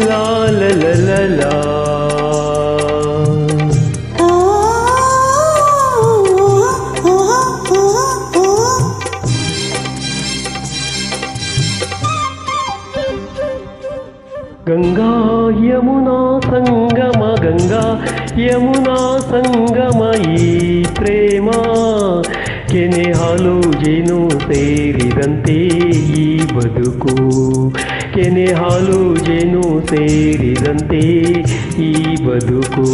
la la la la la Ganga Yamuna సంగమ గంగా యమునా సంగమ ఈ ప్రేమ ಕೆನೆ ಹಾಲು ಜೇನು ಸೇರಿದಂತೆ ಈ ಬದುಕು. ಕೆನೆ ಹಾಲು ಜೇನು ಸೇರಿದಂತೆ ಈ ಬದುಕು.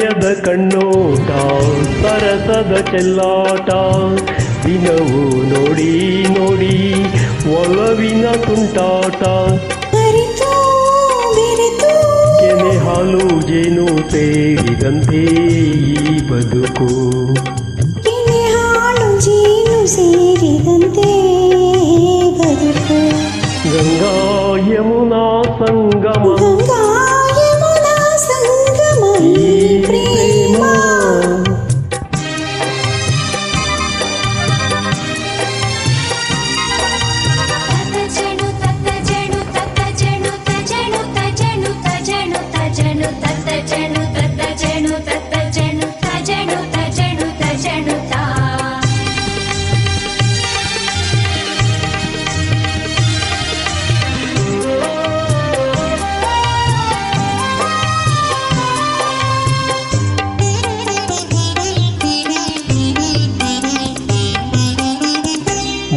ಪ್ರಣಯದ ಕಣ್ಣೋಟ ಸರಸದ ಚೆಲ್ಲಾಟ ದಿನವೂ ನೋಡಿ ನೋಡಿ ಒಲವಿನ ತುಂಟಾಟ ಅರಿತು ಬೆರೆತು ಕೆನೆ ಹಾಲು ಜೇನು ಸೇರಿದಂತೆ ಈ ಬದುಕು ಕೆನೆ ಹಾಳು ಜೇನು ಸೇರಿದಂತೆ ಬದುಕು ಗಂಗಾ ಯಮುನಾ ಸಂಗಮ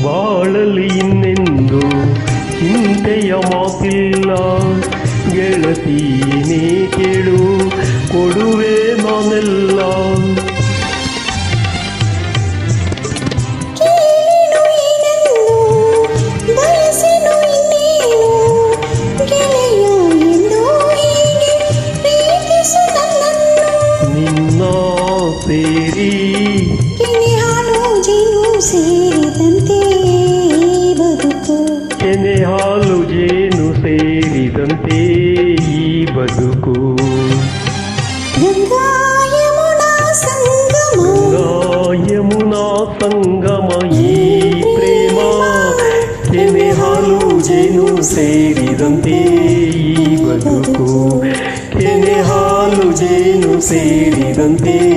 ಬಾಳಲಿ ಇನ್ನೆಂದು ಚಿಂತೆಯ ಮಾತಿಲ್ಲ ಗೆಳತಿ ನೀ ಕೇಳು ಕೊಡುವೆ ನಾನೆಲ್ಲ ನಿನ್ನ ಸೇರಿ ಹಾಡು ಜೀನು ಸೇರಿದಂತೆ ಬದುಕು. ಕೆನೆ ಹಾಡು ಜೇನು ಸೇರಿದಂತೆ ಈ ಬದುಕು. ಕೆನೆ ಹಾಲು ಜೇನು ಸೇರಿದಂತೆ